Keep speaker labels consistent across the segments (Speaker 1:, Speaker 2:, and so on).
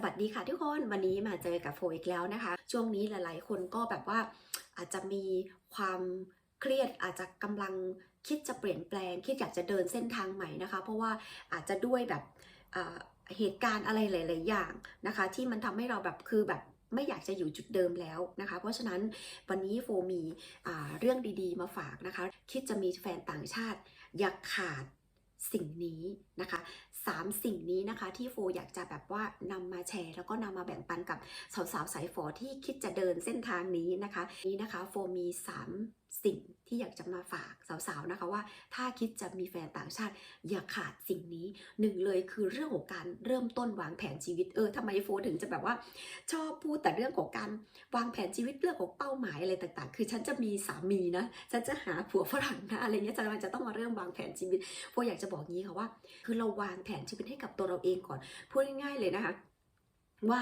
Speaker 1: สวัสดีค่ะทุกคนวันนี้มาเจอกับโฟอีกแล้วนะคะ ช่วงนี้หลายๆ คนก็แบบว่าอาจจะมีความเครียดอาจจะกำลังคิดจะเปลี่ยนแปลง คิดอยากจะเดินเส้นทางใหม่นะคะ เพราะว่าอาจจะด้วยแบบเหตุการณ์อะไรหลาย ๆ อย่างนะคะ ที่มันทำให้เราแบบคือแบบไม่อยากจะอยู่จุดเดิมแล้วนะคะ เพราะฉะนั้นวันนี้โฟมีเรื่องดีๆ มาฝากนะคะ คิดจะมีแฟนต่างชาติอย่าขาดสิ่งนี้นะคะ สามสิ่งนี้นะคะ ที่โฟอยากจะแบบว่านำมาแชร์ แล้วก็นำมาแบ่งปันกับสาวๆสายฝอที่คิดจะเดินเส้นทางนี้นะคะ นี้นะคะโฟมีสามสิ่งที่อยากจะมาฝากสาวๆนะคะว่า ถ้าคิดจะมีแฟนต่างชาติ อย่าขาดสิ่งนี้หนึ่งเลยคือเรื่องของการเริ่มต้นวางแผนชีวิตเออทำไมโฟถึงจะแบบว่า ชอบพูดแต่เรื่องของการวางแผนชีวิตเรื่องของเป้าหมายอะไรต่างๆ คือฉันจะมีสามีนะฉันจะหาผัวฝรั่งนะอะไรเงี้ยจะมันจะต้องมาเริ่มวางแผนชีวิตโฟอยากจะบอกงี้ค่ะว่า คือเราวางแผนชีวิตให้กับตัวเราเองก่อนพูดง่ายๆเลยนะคะ ว่า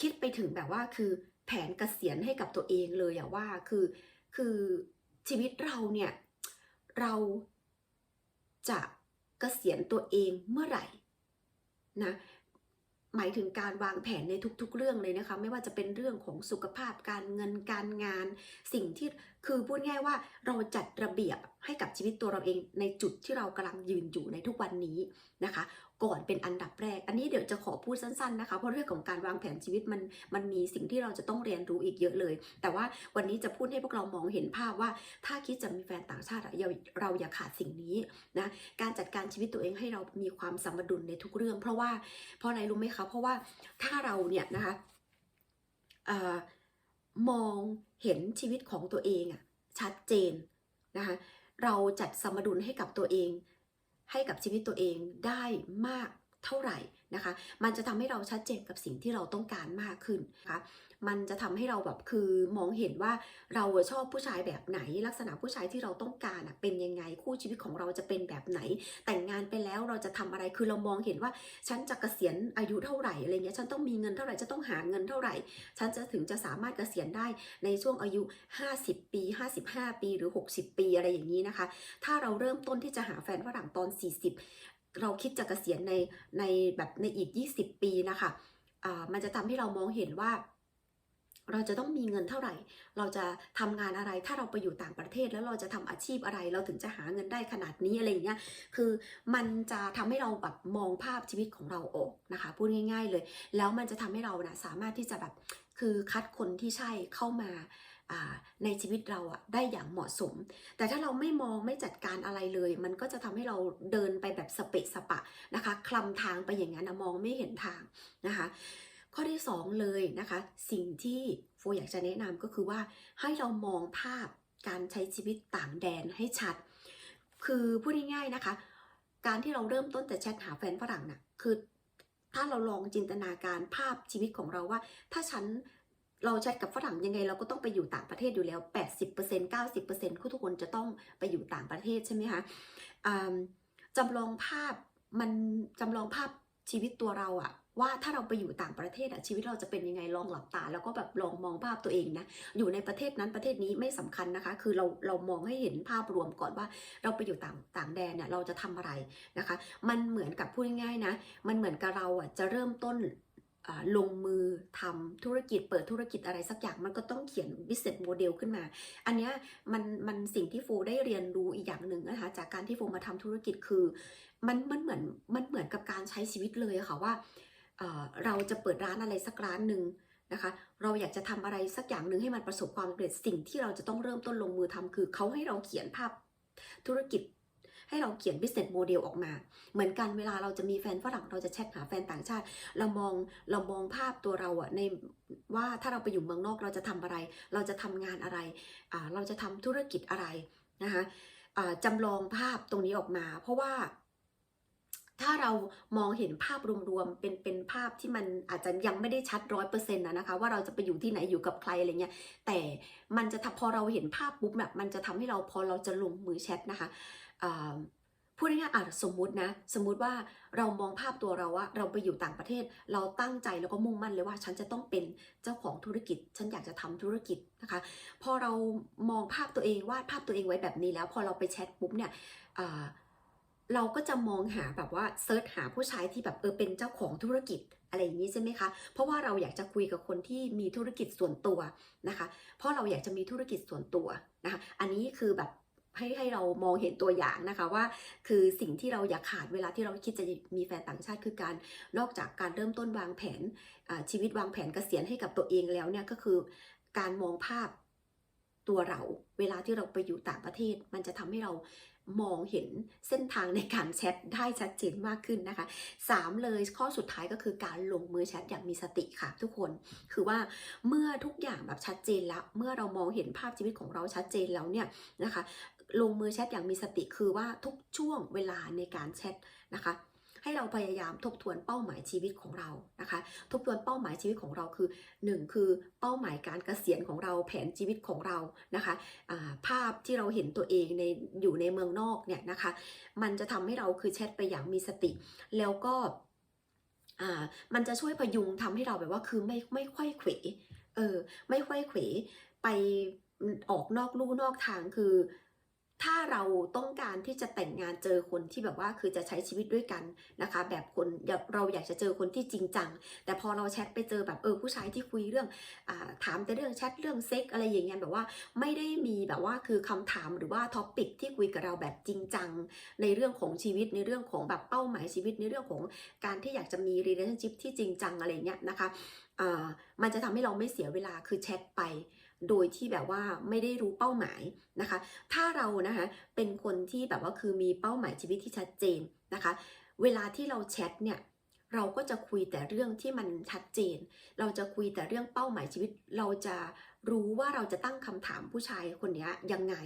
Speaker 1: คิดไปถึงแบบว่าคือแผนเกษียณให้กับตัวเองเลยอะว่าคือ คือชีวิตเราเนี่ย เราจะเกษียณตัวเองเมื่อไหร่นะหมายถึงการวางแผนในทุกๆ เรื่องเลยนะคะ ไม่ว่าจะเป็นเรื่องของสุขภาพการเงินการงาน สิ่งที่คือพูดง่ายว่าเราจัดระเบียบให้กับชีวิตตัวเราเองในจุดที่เรากำลังยืนอยู่ในทุกวันนี้นะคะ ก่อนเป็นอันดับแรก อันนี้เดี๋ยวจะขอพูดสั้นๆนะคะ เพราะเรื่องของการวางแผนชีวิตมันมันมีสิ่งที่เราจะต้องเรียนรู้อีกเยอะเลย แต่ว่าวันนี้จะพูดให้พวกเรามองเห็นภาพว่า ถ้าคิดจะมีแฟนต่างชาติอะอย่าเราอย่าขาดสิ่งนี้นะ การจัดการชีวิตตัวเองให้เรามีความสมดุลในทุกเรื่อง เพราะว่าเพราะอะไรรู้ไหมคะ เพราะว่าถ้าเราเนี่ยนะคะออมองเห็นชีวิตของตัวเองอะชัดเจนนะคะเราจัดสมดุลให้กับตัวเอง ให้กับชีวิตตัวเองได้มากเท่าไหร่นะคะ มันจะทำให้เราชัดเจนกับสิ่งที่เราต้องการมากขึ้นนะคะ มันจะทำให้เราแบบคือมองเห็นว่าเราชอบผู้ชายแบบไหน ลักษณะผู้ชายที่เราต้องการเป็นยังไงคู่ชีวิตของเราจะเป็นแบบไหน แต่งงานไปแล้วเราจะทำอะไรคือเรามองเห็นว่าฉันจะเกษียณอายุเท่าไหร่อะไรเงี้ยฉันต้องมีเงินเท่าไหร่จะต้องหาเงินเท่าไหร่ ฉันจะถึงจะสามารถเกษียณได้ในช่วงอายุ 50 ปี 55 ปีหรือ 60 ปีอะไรอย่างนี้นะคะ ถ้าเราเริ่มต้นที่จะหาแฟนฝรั่งตอน 40 เราคิดจะเกษียณในในแบบในอีก 20 ปีนะคะอ่ามันจะทำให้เรามองเห็นว่า เราจะต้องมีเงินเท่าไหร่ เราจะทำงานอะไรถ้าเราไปอยู่ต่างประเทศ แล้วเราจะทำอาชีพอะไร เราถึงจะหาเงินได้ขนาดนี้อะไรอย่างเงี้ยคือมันจะทำให้เราแบบมองภาพชีวิตของเราออกนะคะ พูดง่าย ๆเลย แล้วมันจะทำให้เรานะสามารถที่จะแบบคือคัดคนที่ใช่เข้ามาในชีวิตเราอะได้อย่างเหมาะสม แต่ถ้าเราไม่มองไม่จัดการอะไรเลย มันก็จะทำให้เราเดินไปแบบสเปะสปะนะคะคลำทางไปอย่างนั้นนะมองไม่เห็นทางนะคะ ข้อที่สองเลยนะคะ สิ่งที่โฟอยากจะแนะนำก็คือว่าให้เรามองภาพการใช้ชีวิตต่างแดนให้ชัด คือพูดง่ายๆนะคะ การที่เราเริ่มต้นแต่แชทหาแฟนฝรั่งน่ะคือถ้าเราลองจินตนาการภาพชีวิตของเราว่า ถ้าฉันเราแชทกับฝรั่งยังไงเราก็ต้องไปอยู่ต่างประเทศอยู่แล้ว 80% 90%ทุกคนจะต้องไปอยู่ต่างประเทศใช่ไหมคะจำลองภาพมันจำลองภาพชีวิตตัวเราอะ ว่าถ้าเราไปอยู่ต่างประเทศอะชีวิตเราจะเป็นยังไงลองหลับตา แล้วก็แบบลองมองภาพตัวเองนะอยู่ในประเทศนั้นประเทศนี้ไม่สำคัญนะคะ คือเราเรามองให้เห็นภาพรวมก่อนว่า เราไปอยู่ต่างต่างแดนเนี่ยเราจะทำอะไรนะคะ มันเหมือนกับพูดง่ายๆนะ มันเหมือนกับเราอะจะเริ่มต้นลงมือทำธุรกิจเปิดธุรกิจอะไรสักอย่างมันก็ต้องเขียน business model ขึ้นมา อันนี้มันมันสิ่งที่โฟได้เรียนรู้อีกอย่างหนึ่งนะคะจากการที่โฟมาทำธุรกิจคือ มันมันเหมือนมันเหมือนกับการใช้ชีวิตเลยอะค่ะว่า เราจะเปิดร้านอะไรสักร้านหนึ่งนะคะ เราอยากจะทำอะไรสักอย่างหนึ่งให้มันประสบความสำเร็จสิ่งที่เราจะต้องเริ่มต้นลงมือทำคือเขาให้เราเขียนภาพธุรกิจ ให้เราเขียน business model ออกมา เหมือนกันเวลาเราจะมีแฟนฝรั่งเราจะแชทหาแฟนต่างชาติ เรามองเรามองภาพตัวเราอะในว่าถ้าเราไปอยู่เมืองนอกเราจะทำอะไร เราจะทำงานอะไรเราจะทำธุรกิจอะไรนะคะจำลองภาพตรงนี้ออกมา เพราะว่า ถ้าเรามองเห็นภาพรวมๆเป็นเป็นภาพที่มันอาจจะยังไม่ได้ชัดร้อยเปอร์เซ็นต์นะคะ ว่าเราจะไปอยู่ที่ไหนอยู่กับใครอะไรเงี้ยแต่มันจะทพอเราเห็นภาพปุ๊บแบบมันจะทำให้เราพอเราจะลงมือแชทนะคะพูดง่ายๆอะสมมุตินะ สมมุติว่าเรามองภาพตัวเราว่าเราไปอยู่ต่างประเทศ เราตั้งใจแล้วก็มุ่งมั่นเลยว่า ฉันจะต้องเป็นเจ้าของธุรกิจ ฉันอยากจะทำธุรกิจนะคะ พอเรามองภาพตัวเองวาดภาพตัวเองไว้แบบนี้แล้ว พอเราไปแชทปุ๊บเนี่ยอ่า เราก็จะมองหาแบบว่าเซิร์ชหาผู้ชายที่แบบเออเป็นเจ้าของธุรกิจอะไรอย่างนี้ใช่ไหมคะ เพราะว่าเราอยากจะคุยกับคนที่มีธุรกิจส่วนตัวนะคะ เพราะเราอยากจะมีธุรกิจส่วนตัวนะคะ อันนี้คือแบบให้ให้เรามองเห็นตัวอย่างนะคะว่า คือสิ่งที่เราอยากขาดเวลาที่เราคิดจะมีแฟนต่างชาติคือการนอกจากการเริ่มต้นวางแผนชีวิตวางแผนเกษียณให้กับตัวเองแล้วเนี่ยก็คือการมองภาพตัวเรา เวลาที่เราไปอยู่ต่างประเทศ มันจะทำให้เรา มองเห็นเส้นทางในการแชทได้ชัดเจนมากขึ้นนะคะสามเลยข้อสุดท้ายก็คือการลงมือแชทอย่างมีสติค่ะทุกคน คือว่าเมื่อทุกอย่างแบบชัดเจนแล้ว เมื่อเรามองเห็นภาพชีวิตของเราชัดเจนแล้วเนี่ยนะคะ ลงมือแชทอย่างมีสติคือว่าทุกช่วงเวลาในการแชทนะคะ ให้เราพยายามทบทวนเป้าหมายชีวิตของเรานะคะ ทบทวนเป้าหมายชีวิตของเราคือ 1 คือเป้าหมายการเกษียณของเราแผนชีวิตของเรานะคะอ่าภาพที่เราเห็นตัวเองในอยู่ในเมืองนอกเนี่ยนะคะ มันจะทำให้เราคือแชทไปอย่างมีสติ แล้วก็มันจะช่วยพยุงทำให้เราแบบว่าคือไม่ไม่ค่อยเขวเออไม่ค่อยเขวไปออกนอกลู่นอกทางคือ ถ้าเราต้องการที่จะแต่งงานเจอคนที่แบบว่าคือจะใช้ชีวิตด้วยกันนะคะ แบบคนเราอยากจะเจอคนที่จริงจัง แต่พอเราแชทไปเจอแบบเออผู้ชายที่คุยเรื่องอถามแต่เรื่องแชทเรื่องเซ็กอะไรอย่างเงี้ยแบบว่าไม่ได้มีแบบว่าคือคำถามหรือว่าท็อปิกที่คุยกับเราแบบจริงจัง ในเรื่องของชีวิตในเรื่องของแบบเป้าหมายชีวิตในเรื่องของการที่อยากจะมี relationship ที่จริงจังอะไรเงี้ยนะคะมันจะทำให้เราไม่เสียเวลาคือแชทไป โดยที่แบบว่าไม่ได้รู้เป้าหมายนะคะ ถ้าเรานะคะเป็นคนที่แบบว่าคือมีเป้าหมายชีวิตที่ชัดเจนนะคะ เวลาที่เราแชทเนี่ยเราก็จะคุยแต่เรื่องที่มันชัดเจน เราจะคุยแต่เรื่องเป้าหมายชีวิต เราจะรู้ว่าเราจะตั้งคำถามผู้ชายคนนี้ยังไง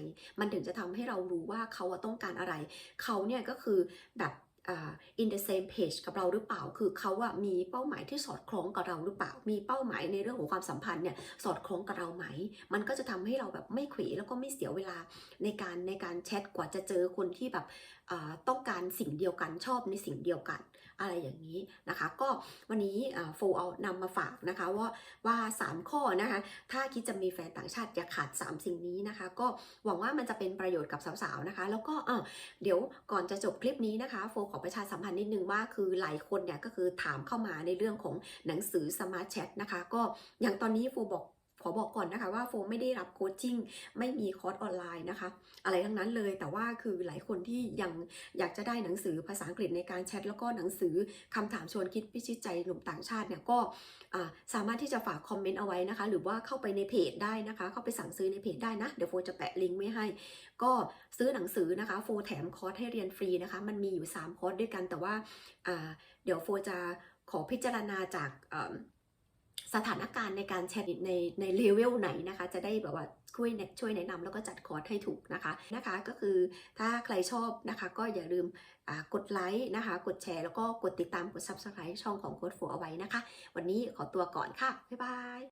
Speaker 1: มันถึงจะทำให้เรารู้ว่าเขาต้องการอะไร เขาเนี่ยก็คือแบบ อ่า in the same page กับเราหรือเปล่า คือเขาอะมีเป้าหมายที่สอดคล้องกับเราหรือเปล่า มีเป้าหมายในเรื่องของความสัมพันธ์เนี่ยสอดคล้องกับเราไหม มันก็จะทำให้เราแบบไม่ขวแล้วก็ไม่เสียเวลาในการในการแชทกว่าจะเจอคนที่แบบต้องการสิ่งเดียวกันชอบในสิ่งเดียวกัน อะไรอย่างนี้นะคะ ก็วันนี้โฟเอานำมาฝากนะคะว่าว่า 3 ข้อนะคะถ้าคิดจะมีแฟนต่างชาติอย่าขาด 3 สิ่งนี้นะคะ ก็หวังว่ามันจะเป็นประโยชน์กับสาวๆนะคะ แล้วก็เออเดี๋ยวก่อนจะจบคลิปนี้นะคะโฟขอประชาสัมพันธ์นิดนึงว่าคือหลายคนเนี่ยก็คือถามเข้ามาในเรื่องของหนังสือสมาร์ทแชทนะคะ ก็อย่างตอนนี้โฟบอก ขอบอกก่อนนะคะว่าโฟไม่ได้รับโคชชิ่งไม่มีคอร์สออนไลน์นะคะ อะไรทั้งนั้นเลยแต่ว่าคือหลายคนที่ยังอยากจะได้หนังสือภาษาอังกฤษในการแชทแล้วก็หนังสือคำถามชวนคิดพิชิตใจหนุ่มต่างชาติเนี่ยก็สามารถที่จะฝากคอมเมนต์เอาไว้นะคะ หรือว่าเข้าไปในเพจได้นะคะ เข้าไปสั่งซื้อในเพจได้นะ เดี๋ยวโฟจะแปะลิงก์ไว้ให้ ก็ซื้อหนังสือนะคะโฟแถมคอร์สให้เรียนฟรีนะคะ มันมีอยู่ 3 คอร์สด้วยกันแต่ว่าเดี๋ยวโฟจะขอพิจารณาจาก สถานการณ์ในการแชทในในเลเวลไหนนะคะ จะได้แบบว่าช่วยช่วยแนะนำแล้วก็จัดคอร์สให้ถูกนะคะนะคะก็คือถ้าใครชอบนะคะก็อย่าลืมกดไลค์นะคะ กดแชร์แล้วก็กดติดตามกด subscribe ช่องของโค้ดโฟเอาไว้นะคะ วันนี้ขอตัวก่อนค่ะ บ๊ายบาย